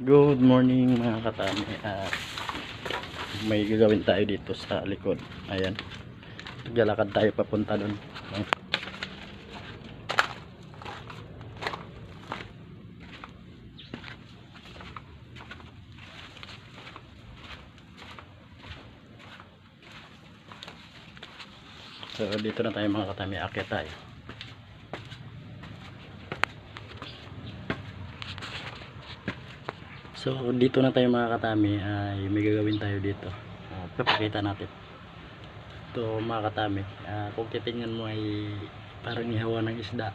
Good morning mga katami. At may gagawin tayo dito sa likod. Ayan. Naglalakad tayo papunta doon so dito na tayo mga katami. Akit tayo So dito na tayo mga katami ay may gagawin tayo dito. Uh, papakita natin. Ito mga katami, ah, kung titingnan mo ay parang ihawa ng isda.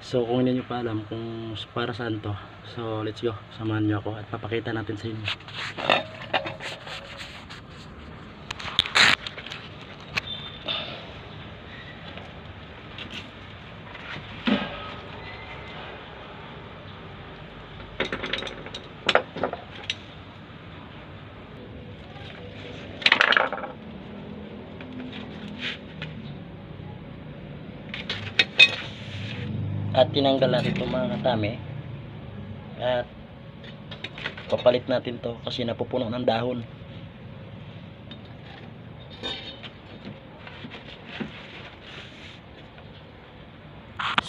So kung hindi nyo pa alam kung para saan to. So let's go, samahan nyo ako at papakita natin sa inyo. At tinanggal natin itong mga katami. At papalit natin to kasi napupuno ng dahon.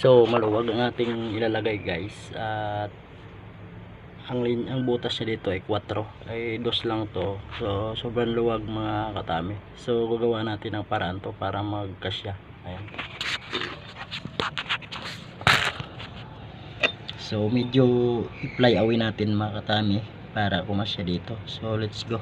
So maluwag ang ating ilalagay guys. At ang ang butas niya dito ay 4 ay dos lang to. So sobrang luwag mga katami. So gagawa natin ng paraan to para magkasya. Ayan so medyo i-fly away natin mga katami para kumasya dito. So let's go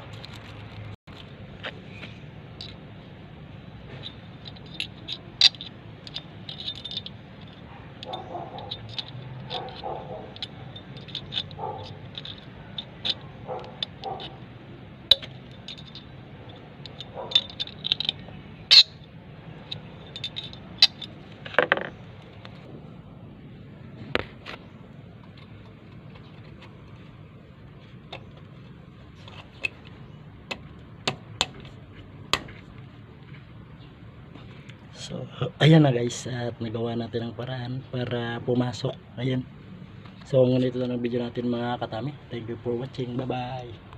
So, ayan na guys at nagawa natin ang paraan para pumasok. Ayan. So, ngunit lang ang video natin mga katami. Thank you for watching. Bye-bye.